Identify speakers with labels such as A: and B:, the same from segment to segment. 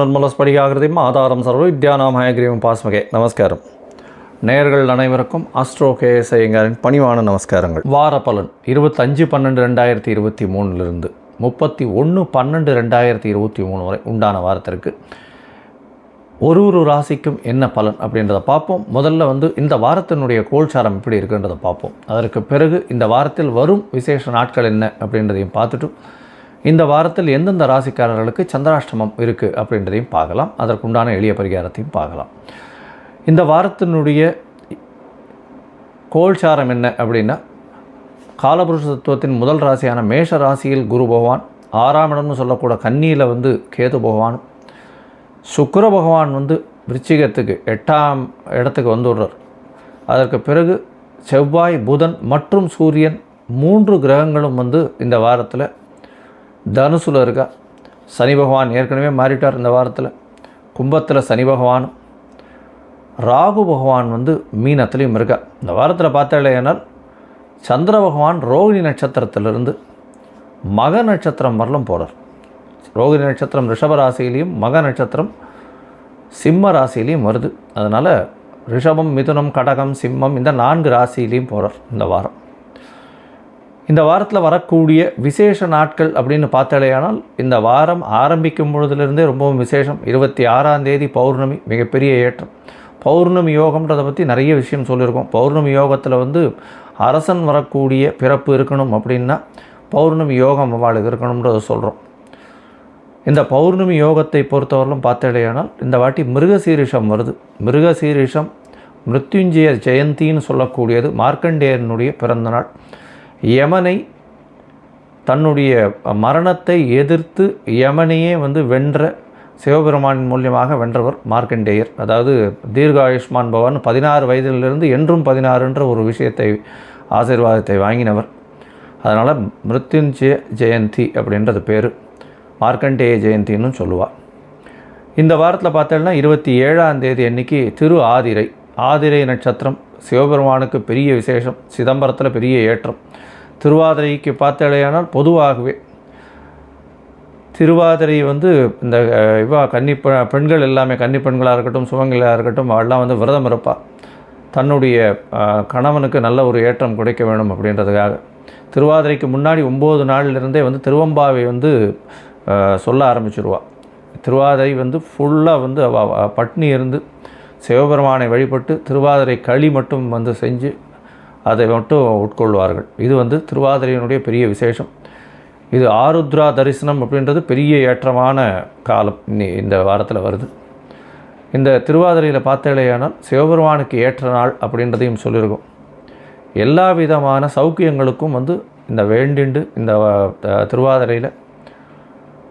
A: ஞானானந்தமயம் நிர்மலஸ்படிகாகிருதியும் ஆதாரம் சர்வ வித்யானாமயகிரியும் பாஸ்மகே. நமஸ்காரம். நேயர்கள் அனைவருக்கும் அஸ்ட்ரோ கேஎஸ் ஐயங்காரின் பணிவான நமஸ்காரங்கள். வார பலன் இருபத்தஞ்சு பன்னெண்டு ரெண்டாயிரத்தி இருபத்தி மூணுலேருந்து முப்பத்தி ஒன்று பன்னெண்டு ரெண்டாயிரத்தி இருபத்தி மூணு வரை உண்டான வாரத்திற்கு ஒரு ஒரு ராசிக்கும் என்ன பலன் அப்படின்றத பார்ப்போம். முதல்ல வந்து இந்த வாரத்தினுடைய கோல்சாரம் எப்படி இருக்குன்றதை பார்ப்போம். அதற்கு பிறகு இந்த வாரத்தில் வரும் விசேஷ நாட்கள் என்ன அப்படின்றதையும் பார்த்துட்டு இந்த வாரத்தில் எந்தெந்த ராசிக்காரர்களுக்கு சந்திராஷ்டமம் இருக்குது அப்படின்றதையும் பார்க்கலாம். அதற்குண்டான எளிய பரிகாரத்தையும் பார்க்கலாம். இந்த வாரத்தினுடைய கோல்சாரம் என்ன அப்படின்னா காலபுருஷ தத்துவத்தின் முதல் ராசியான மேஷ ராசியில் குரு பகவான் ஆறாம் இடம்னு சொல்லக்கூட கன்னியில் வந்து கேது பகவான் சுக்கர பகவான் வந்து விருச்சிகத்துக்கு எட்டாம் இடத்துக்கு வந்துடுறார் அதற்கு பிறகு செவ்வாய் புதன் மற்றும் சூரியன் மூன்று கிரகங்களும் வந்து இந்த வாரத்தில் தனுசுல இருக்கா? சனி பகவான் ஏற்கனவே மாறிட்டார் இந்த வாரத்தில். கும்பத்தில் சனி பகவானும் ராகு பகவான் வந்து மீனத்துலேயும் இருக்கா. இந்த வாரத்தில் பார்த்தாலேனால் சந்திர பகவான் ரோகிணி நட்சத்திரத்திலிருந்து மக நட்சத்திரம் வரலும் போகிறார் ரோகிணி நட்சத்திரம் ரிஷப ராசியிலையும் மக நட்சத்திரம் சிம்ம ராசியிலையும் வருது. அதனால் ரிஷபம் மிதுனம் கடகம் சிம்மம் இந்த நான்கு ராசியிலையும் போகிறார் இந்த வாரம். இந்த வாரத்தில் வரக்கூடிய விசேஷ நாட்கள் அப்படின்னு பார்த்தாலேயானால் இந்த வாரம் ஆரம்பிக்கும் பொழுதுலேருந்தே ரொம்பவும் விசேஷம். இருபத்தி ஆறாம் தேதி பௌர்ணமி மிகப்பெரிய ஏற்றம். பௌர்ணமி யோகம்ன்றதை பற்றி நிறைய விஷயம் சொல்லியிருக்கோம். பௌர்ணமி யோகத்தில் வந்து அரசன் வரக்கூடிய பிறப்பு இருக்கணும் அப்படின்னா பௌர்ணமி யோகம் அவளுக்கு இருக்கணுன்றதை சொல்கிறோம் இந்த பௌர்ணமி யோகத்தை பொறுத்தவரையிலும் பார்த்தாலேயானால் இந்த வாட்டி மிருகசீரிஷம் வருது. மிருகசீரிஷம் மிருத்யுஞ்சய ஜெயந்தின்னு சொல்லக்கூடியது மார்க்கண்டேயனுடைய பிறந்தநாள் யமனை தன்னுடைய மரணத்தை எதிர்த்து யமனையே வந்து வென்ற சிவபெருமானின் மூலியமாக வென்றவர் மார்க்கண்டேயர். அதாவது தீர்காயுஷ்மான் பவன் பதினாறு வயதிலிருந்து என்றும் பதினாறுன்ற ஒரு விஷயத்தை ஆசீர்வாதத்தை வாங்கினவர். அதனால் மிருத்யுஞ்சய ஜெயந்தி அப்படின்றது பேர். மார்க்கண்டேய ஜெயந்தின்னு சொல்லுவாள் இந்த வாரத்தில் பார்த்தோம்னா இருபத்தி ஏழாம் தேதி அன்னைக்கு திரு ஆதிரை ஆதிரை நட்சத்திரம் சிவபெருமானுக்கு பெரிய விசேஷம் சிதம்பரத்தில் பெரிய ஏற்றம். திருவாதிரைக்கு பார்த்தடையானால் பொதுவாகவே திருவாதிரை வந்து இந்த அஹ், இவா கன்னி பெண்கள் எல்லாமே கன்னி பெண்களாக இருக்கட்டும் சுமங்களாக இருக்கட்டும் அவெல்லாம் வந்து விரதம் இருப்பாள் தன்னுடைய கணவனுக்கு நல்ல ஒரு ஏற்றம் கிடைக்க வேணும் அப்படின்றதுக்காக. திருவாதிரைக்கு முன்னாடி ஒம்பது நாளிலிருந்தே வந்து திருவம்பாவை வந்து சொல்ல ஆரம்பிச்சிருவாள் திருவாதிரை வந்து ஃபுல்லாக வந்து பட்னி இருந்து சிவபெருமானை வழிபட்டு திருவாதிரை களி மட்டும் வந்து செஞ்சு அதை மட்டும் உட்கொள்வார்கள். இது வந்து திருவாதிரையினுடைய பெரிய விசேஷம். இது ஆருத்ரா தரிசனம் அப்படின்றது பெரிய ஏற்றமான காலம். இன்னி- இந்த வாரத்தில் வருது. இந்த திருவாதிரையில் பார்த்தாலேயானால் சிவபெருமானுக்கு ஏற்ற நாள் அப்படின்றதையும் சொல்லியிருக்கோம். எல்லா விதமான சௌக்கியங்களுக்கும் வந்து இந்த வேண்டிண்டு இந்த திருவாதிரையில்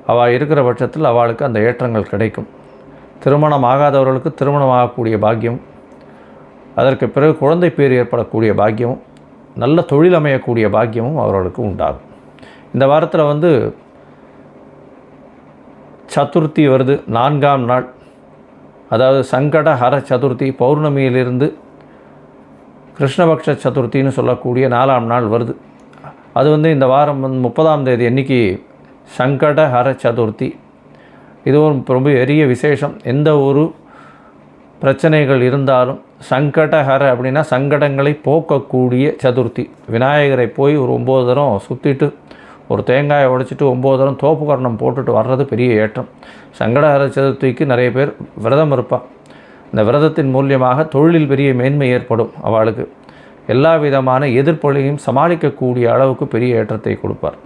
A: அவள் இருக்கிற பட்சத்தில் அவளுக்கு அந்த ஏற்றங்கள் கிடைக்கும். திருமணம் ஆகாதவர்களுக்கு திருமணம் ஆகக்கூடிய பாக்கியம். அதற்கு பிறகு குழந்தை பேர் ஏற்படக்கூடிய பாக்கியமும் நல்ல தொழில் அமையக்கூடிய பாக்கியமும் அவர்களுக்கு உண்டாகும். இந்த வாரத்தில் வந்து சதுர்த்தி வருது நான்காம் நாள். அதாவது சங்கட ஹர சதுர்த்தி பௌர்ணமியிலிருந்து கிருஷ்ணபக்ஷ சதுர்த்தின்னு சொல்லக்கூடிய நாலாம் நாள் வருது. அது வந்து இந்த வாரம் வந்து முப்பதாம் தேதி அன்னைக்கு சங்கட ஹர சதுர்த்தி. இதுவும் ரொம்ப பெரிய விசேஷம். எந்த ஒரு பிரச்சனைகள் இருந்தாலும் சங்கடஹர அப்படின்னா சங்கடங்களை போக்கக்கூடிய சதுர்த்தி. விநாயகரை போய் ஒரு ஒம்பது தரம் சுற்றிட்டு ஒரு தேங்காயை உடைச்சிட்டு ஒம்பது தரம் தோப்பு கரணம் போட்டுட்டு வர்றது பெரிய ஏற்றம். சங்கடஹர சதுர்த்திக்கு நிறைய பேர் விரதம் இருப்பாள் இந்த விரதத்தின் மூலியமாக தொழிலில் பெரிய மேன்மை ஏற்படும் அவளுக்கு. எல்லா விதமான எதிர்ப்பொழியும் சமாளிக்கக்கூடிய அளவுக்கு பெரிய ஏற்றத்தை கொடுப்பார்.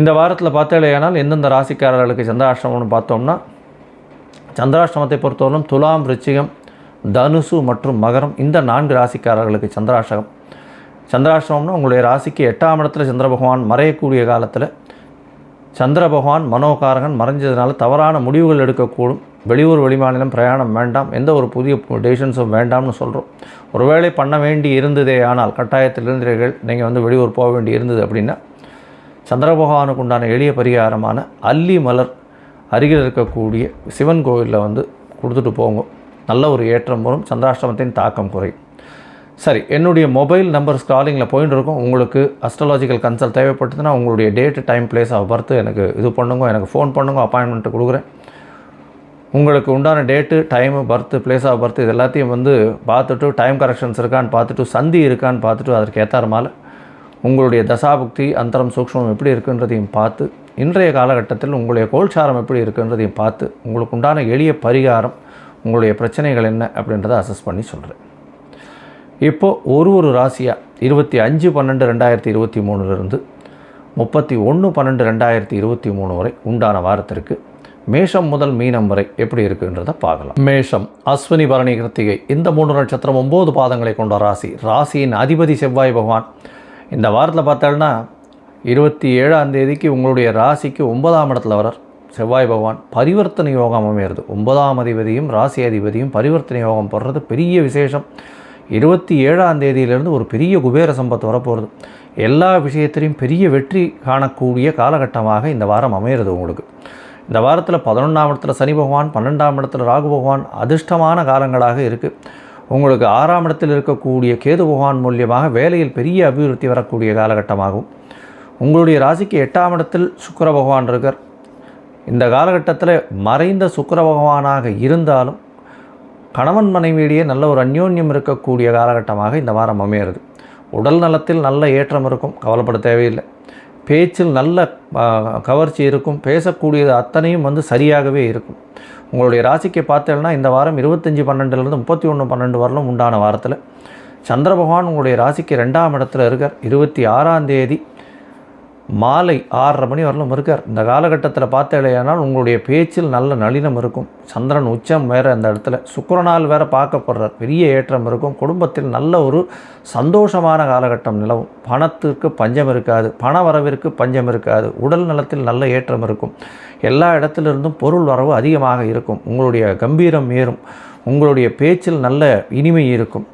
A: இந்த வாரத்தில் பார்த்தாலேயானால் எந்தெந்த ராசிக்காரர்களுக்கு சந்திராஷ்டமம்னு பார்த்தோம்னா சந்திராஷ்டமத்தை பொறுத்தவரைக்கும் துலாம் ரிச்சிகம் தனுசு மற்றும் மகரம் இந்த நான்கு ராசிக்காரர்களுக்கு சந்திராஷ்டகம். சந்திராஷ்டமம்னா உங்களுடைய ராசிக்கு எட்டாம் இடத்துல சந்திர பகவான் மறையக்கூடிய காலத்தில் சந்திர பகவான் மனோகாரகன் மறைஞ்சதுனால தவறான முடிவுகள் எடுக்கக்கூடும். வெளியூர் வெளிமாநிலம் பிரயாணம் வேண்டாம் எந்த ஒரு புதிய டெசிஷன்ஸும் வேண்டாம்னு சொல்கிறோம் ஒருவேளை பண்ண வேண்டி இருந்ததே ஆனால் கட்டாயத்தில் இருந்தீர்கள் நீங்கள் வந்து வெளியூர் போக வேண்டி இருந்தது அப்படின்னா சந்திர பகவானுக்கு உண்டான எளிய பரிகாரமான அல்லி மலர் அருகில் இருக்கக்கூடிய சிவன் கோவிலில் வந்து கொடுத்துட்டு போங்க. நல்ல ஒரு ஏற்றம் வரும். சந்திராஷ்டமத்தின் தாக்கம் குறையும். சரி என்னுடைய மொபைல் நம்பர் ஸ்க்ராலிங்கில் போயின்னு இருக்கும். உங்களுக்கு அஸ்ட்ராலாஜிக்கல் கன்சல்ட் தேவைப்பட்டதுன்னா உங்களுடைய date time place of birth எனக்கு இது பண்ணுங்க. எனக்கு ஃபோன் பண்ணுங்க. அப்பாயின்மெண்ட்டு கொடுக்குறேன். உங்களுக்கு உண்டான date time birth place of birth இது எல்லாத்தையும் வந்து பார்த்துட்டு டைம் கரெக்ஷன்ஸ் இருக்கான்னு பார்த்துட்டு சந்தி இருக்கான்னு பார்த்துட்டு அதற்கு ஏற்றார் உங்களுடைய தசாபுக்தி அந்தரம் சூக்ஷ்மம் எப்படி இருக்குன்றதையும் பார்த்து இன்றைய காலகட்டத்தில் உங்களுடைய கோல்சாரம் எப்படி இருக்குன்றதையும் பார்த்து உங்களுக்கு உண்டான எளிய பரிகாரம் உங்களுடைய பிரச்சனைகள் என்ன அப்படின்றத அசஸ் பண்ணி சொல்கிறேன் இப்போது ஒரு ஒரு ராசியாக இருபத்தி அஞ்சு பன்னெண்டு ரெண்டாயிரத்தி இருபத்தி மூணுலேருந்து முப்பத்தி ஒன்று பன்னெண்டு ரெண்டாயிரத்தி இருபத்தி மூணு வரை உண்டான வாரத்திற்கு மேஷம் முதல் மீனம் வரை எப்படி இருக்குன்றதை பார்க்கலாம். மேஷம் அஸ்வினி பரணி கிருத்திகை இந்த மூணு நட்சத்திரம் ஒம்பது பாதங்களை கொண்ட ராசி. ராசியின் அதிபதி செவ்வாய் பகவான் இந்த வாரத்தில் பார்த்தோம்னா இருபத்தி ஏழாம் தேதிக்கு உங்களுடைய ராசிக்கு ஒன்பதாம் இடத்துல வரார் செவ்வாய் பகவான் பரிவர்த்தனை யோகம் அமையிறது. ஒன்பதாம் அதிபதியும் ராசி அதிபதியும் பரிவர்த்தனை யோகம் போடுறது பெரிய விசேஷம். இருபத்தி ஏழாம் தேதியிலேருந்து ஒரு பெரிய குபேர சம்பத்து வரப்போகிறது எல்லா விஷயத்திலையும் பெரிய வெற்றி காணக்கூடிய காலகட்டமாக இந்த வாரம் அமையிறது உங்களுக்கு. இந்த வாரத்தில் பதினொன்றாம் இடத்துல சனி பகவான் பன்னெண்டாம் இடத்துல ராகு பகவான் அதிர்ஷ்டமான காலங்களாக இருக்குது உங்களுக்கு ஆறாம் இடத்தில் இருக்கக்கூடிய கேது பகவான் மூலியமாக வேலையில் பெரிய அபிவிருத்தி வரக்கூடிய காலகட்டமாகும். உங்களுடைய ராசிக்கு எட்டாம் இடத்தில் சுக்கர பகவான் இருக்கார். இந்த காலகட்டத்தில் மறைந்த சுக்கர பகவானாக இருந்தாலும் கணவன் மனைவியிடையே நல்ல ஒரு அந்யோன்யம் இருக்கக்கூடிய காலகட்டமாக இந்த வாரம் அமையிறது. உடல் நலத்தில் நல்ல ஏற்றம் இருக்கும். கவலைப்பட தேவையில்லை. பேச்சில் நல்ல கவர்ச்சி இருக்கும். பேசக்கூடியது அத்தனையும் வந்து சரியாகவே இருக்கும். உங்களுடைய ராசிக்கு பார்த்தேன்னா இந்த வாரம் இருபத்தஞ்சி பன்னெண்டுலேருந்து முப்பத்தி ஒன்று பன்னெண்டு வரலும் உண்டான வாரத்தில். சந்திர பகவான் உங்களுடைய ராசிக்கு ரெண்டாம் இடத்துல இருக்கார். இருபத்தி ஆறாம் தேதி மாலை ஆறரை மணி வரலும் இருக்கார். இந்த காலகட்டத்தில் பார்த்தேனால் உங்களுடைய பேச்சில் நல்ல நளினம் இருக்கும். சந்திரன் உச்சம் வேறு அந்த இடத்துல. சுக்கரனால் வேறு பார்க்கப்படுறார் பெரிய ஏற்றம் இருக்கும். குடும்பத்தில் நல்ல ஒரு சந்தோஷமான காலகட்டம் நிலவும். பணத்திற்கு பஞ்சம் இருக்காது. பண வரவிற்கு பஞ்சம் இருக்காது. உடல் நலத்தில் நல்ல ஏற்றம் இருக்கும். எல்லா இடத்திலிருந்தும் பொருள் வரவு அதிகமாக இருக்கும். உங்களுடைய கம்பீரம் ஏறும். உங்களுடைய பேச்சில் நல்ல இனிமை இருக்கும்.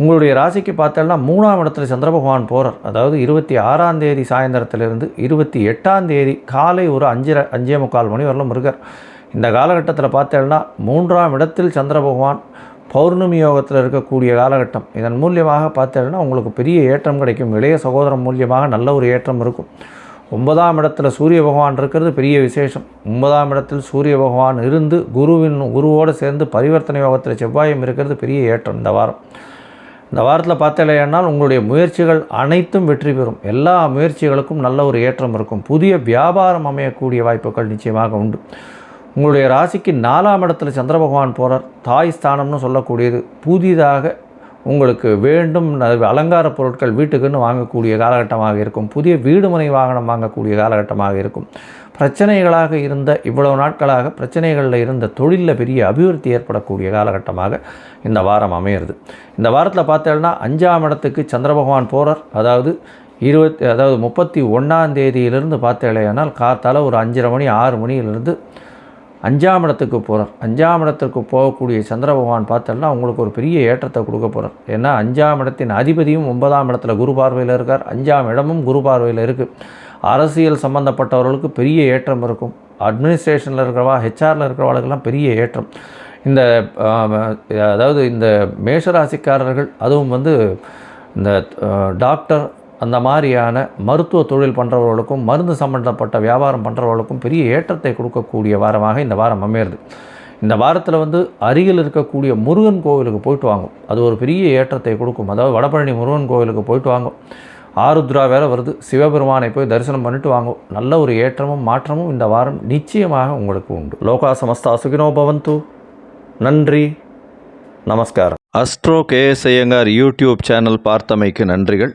A: உங்களுடைய ராசிக்கு பார்த்தோம்னா மூணாம் இடத்துல சந்திர பகவான் போகிறார் அதாவது இருபத்தி ஆறாம் தேதி சாயந்தரத்திலிருந்து இருபத்தி எட்டாம் தேதி காலை ஒரு அஞ்சரை அஞ்சே முக்கால் மணி வரலும் இருக்கார். இந்த காலகட்டத்தில் பார்த்தோம்னா மூன்றாம் இடத்தில் சந்திர பகவான் பௌர்ணமி யோகத்தில் இருக்கக்கூடிய காலகட்டம். இதன் மூலியமாக பார்த்தோம்னா உங்களுக்கு பெரிய ஏற்றம் கிடைக்கும். இளைய சகோதரம் மூலியமாக நல்ல ஒரு ஏற்றம் இருக்கும். ஒன்பதாம் இடத்துல சூரிய பகவான் இருக்கிறது பெரிய விசேஷம். ஒன்பதாம் இடத்தில் சூரிய பகவான் இருந்து குருவின் குருவோடு சேர்ந்து பரிவர்த்தனை யோகத்தில் செவ்வாயம் இருக்கிறது பெரிய ஏற்றம் இந்த வாரம். இந்த வாரத்தில் பார்த்தலையானால் உங்களுடைய முயற்சிகள் அனைத்தும் வெற்றி பெறும். எல்லா முயற்சிகளுக்கும் நல்ல ஒரு ஏற்றம் இருக்கும். புதிய வியாபாரம் அமையக்கூடிய வாய்ப்புகள் நிச்சயமாக உண்டு. உங்களுடைய ராசிக்கு நாலாம் இடத்துல சந்திர பகவான் போகிறார் தாய் ஸ்தானம்னு சொல்லக்கூடியது புதிதாக உங்களுக்கு வேண்டும் அலங்கார பொருட்கள் வீட்டுக்குன்னு வாங்கக்கூடிய காலகட்டமாக இருக்கும். புதிய வீடு மனை வாகனம் வாங்கக்கூடிய காலகட்டமாக இருக்கும். பிரச்சனைகளாக இருந்த இவ்வளவு நாட்களாக பிரச்சனைகளில் இருந்த தொழிலில் பெரிய அபிவிருத்தி ஏற்படக்கூடிய காலகட்டமாக இந்த வாரம் அமையிறது. இந்த வாரத்தில் பார்த்தேன்னா அஞ்சாம் இடத்துக்கு சந்திர பகவான் போகிறார் அதாவது இருபத்தி அதாவது முப்பத்தி ஒன்றாம் தேதியிலிருந்து பார்த்தேனால் காத்தால் ஒரு அஞ்சரை மணி ஆறு மணியிலிருந்து அஞ்சாம் இடத்துக்கு போகிறார் அஞ்சாம் இடத்துக்கு போகக்கூடிய சந்திர பகவான் பார்த்தோம்னா உங்களுக்கு ஒரு பெரிய ஏற்றத்தை கொடுக்க போகிறார் ஏன்னா அஞ்சாம் இடத்தின் அதிபதியும் ஒன்பதாம் இடத்துல குரு பார்வையில் இருக்கார். அஞ்சாம் இடமும் குரு பார்வையில் இருக்குது அரசியல் சம்மந்தப்பட்டவர்களுக்கு பெரிய ஏற்றம் இருக்கும். அட்மினிஸ்ட்ரேஷனில் இருக்கிறவா ஹெச்ஆரில் இருக்கிறவர்களுக்கெல்லாம் பெரிய ஏற்றம். இந்த அதாவது இந்த மேஷராசிக்காரர்கள் அதுவும் வந்து இந்த டாக்டர் அந்த மாதிரியான மருத்துவ தொழில் பண்ணுறவர்களுக்கும் மருந்து சம்மந்தப்பட்ட வியாபாரம் பண்ணுறவர்களுக்கும் பெரிய ஏற்றத்தை கொடுக்கக்கூடிய வாரமாக இந்த வாரம் அமையிறது. இந்த வாரத்தில் வந்து அருகில் இருக்கக்கூடிய முருகன் கோவிலுக்கு போயிட்டு வாங்கும். அது ஒரு பெரிய ஏற்றத்தை கொடுக்கும். அதாவது வடபழனி முருகன் கோவிலுக்கு போயிட்டு வாங்கும். ஆருத்ரா வேறு வருது. சிவபெருமானை போய் தரிசனம் பண்ணிட்டு வாங்கும். நல்ல ஒரு ஏற்றமும் மாற்றமும் இந்த வாரம் நிச்சயமாக உங்களுக்கு உண்டு. லோகா சமஸ்தா சுகினோ பவந்து. நன்றி. நமஸ்காரம். Astro KS Iyengar YouTube channel பார்த்தமைக்கு நன்றிகள்.